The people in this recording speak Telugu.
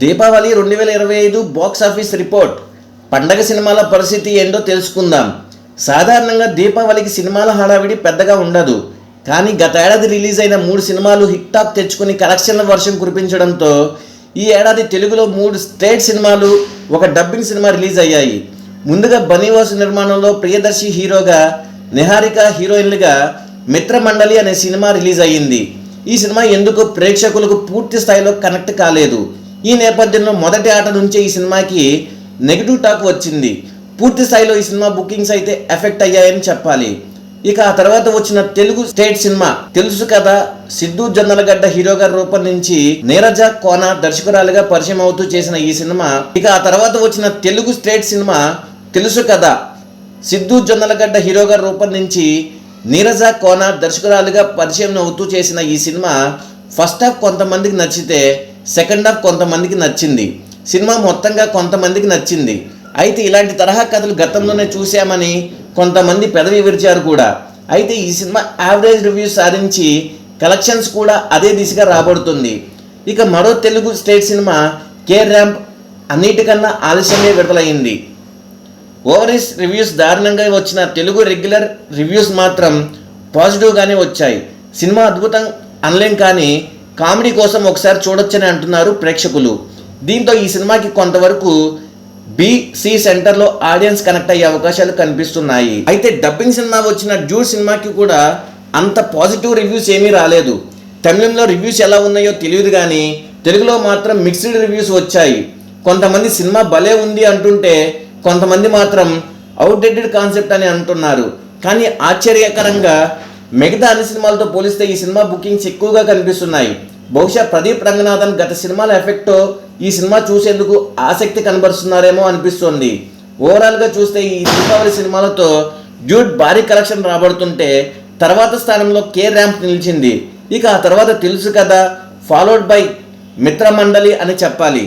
దీపావళి రెండు వేల ఇరవై ఐదు బాక్స్ ఆఫీస్ రిపోర్ట్ పండగ సినిమాల పరిస్థితి ఏంటో తెలుసుకుందాం. సాధారణంగా దీపావళికి సినిమాల హడావిడి పెద్దగా ఉండదు. కానీ గత ఏడాది రిలీజ్ అయిన మూడు సినిమాలు హిట్ టాక్ తెచ్చుకుని కలెక్షన్ల వర్షం కురిపించడంతో ఈ ఏడాది తెలుగులో మూడు స్టేట్ సినిమాలు ఒక డబ్బింగ్ సినిమా రిలీజ్ అయ్యాయి. ముందుగా బనీవాసు నిర్మాణంలో ప్రియదర్శి హీరోగా నిహారిక హీరోయిన్లుగా మిత్రమండలి అనే సినిమా రిలీజ్ అయ్యింది. ఈ సినిమా ఎందుకు ప్రేక్షకులకు పూర్తి స్థాయిలో కనెక్ట్ కాలేదు? ఈ నేపథ్యంలో మొదటి ఆట నుంచే ఈ సినిమాకి నెగిటివ్ టాక్ వచ్చింది. పూర్తి స్థాయిలో ఈ సినిమా బుకింగ్స్ అయితే ఎఫెక్ట్ అయ్యాయని చెప్పాలి. ఇక ఆ తర్వాత వచ్చిన తెలుగు స్టేట్ సినిమా తెలుసు కదా సిద్ధు జొన్నలగడ్డ హీరోగా రూపొందించి నీరజ కోన దర్శకురాలుగా పరిచయం అవుతూ చేసిన ఈ సినిమా ఇక ఆ తర్వాత వచ్చిన తెలుగు స్టేట్ సినిమా తెలుసు కదా సిద్ధు జొన్నలగడ్డ హీరోగా రూపొందించి నీరజ కోన దర్శకురాలుగా పరిచయం అవుతూ చేసిన ఈ సినిమా ఫస్ట్ హాఫ్ కొంతమందికి నచ్చితే సెకండ్ హాఫ్ కొంతమందికి నచ్చింది. సినిమా మొత్తంగా కొంతమందికి నచ్చింది. అయితే ఇలాంటి తరహా కథలు గతంలోనే చూశామని కొంతమంది పెదవి విరిచారు కూడా. అయితే ఈ సినిమా యావరేజ్ రివ్యూస్ సాధించి కలెక్షన్స్ కూడా అదే దిశగా రాబడుతుంది. ఇక మరో తెలుగు స్టేట్ సినిమా కేర్ ర్యాంప్ అన్నిటికన్నా ఆలస్యంగా విడుదలైంది. ఓవరీస్ రివ్యూస్ దారుణంగా వచ్చిన తెలుగు రెగ్యులర్ రివ్యూస్ మాత్రం పాజిటివ్గానే వచ్చాయి. సినిమా అద్భుతం అనలేం కానీ కామెడీ కోసం ఒకసారి చూడొచ్చని అంటున్నారు ప్రేక్షకులు. దీంతో ఈ సినిమాకి కొంతవరకు బి సి సెంటర్లో ఆడియన్స్ కనెక్ట్ అయ్యే అవకాశాలు కనిపిస్తున్నాయి. అయితే డబ్బింగ్ సినిమా వచ్చిన డ్యూడ్ సినిమాకి కూడా అంత పాజిటివ్ రివ్యూస్ ఏమీ రాలేదు. తమిళంలో రివ్యూస్ ఎలా ఉన్నాయో తెలియదు కానీ తెలుగులో మాత్రం మిక్స్డ్ రివ్యూస్ వచ్చాయి. కొంతమంది సినిమా భలే ఉంది అంటుంటే కొంతమంది మాత్రం అవుట్డేటెడ్ కాన్సెప్ట్ అని అంటున్నారు. కానీ ఆశ్చర్యకరంగా మిగతా అన్ని సినిమాలతో పోలిస్తే ఈ సినిమా బుకింగ్స్ ఎక్కువగా కనిపిస్తున్నాయి. బహుశా ప్రదీప్ రంగనాథన్ గత సినిమాల ఎఫెక్ట్ ఈ సినిమా చూసేందుకు ఆసక్తి కనబరుస్తున్నారేమో అనిపిస్తోంది. ఓవరాల్గా చూస్తే ఈ దీపావళి సినిమాలతో డ్యూట్ భారీ కలెక్షన్ రాబడుతుంటే తర్వాత స్థానంలో కే ర్యాంప్ నిలిచింది. ఇక ఆ తర్వాత తెలుసు కదా ఫాలోడ్ బై మిత్రమండలి అని చెప్పాలి.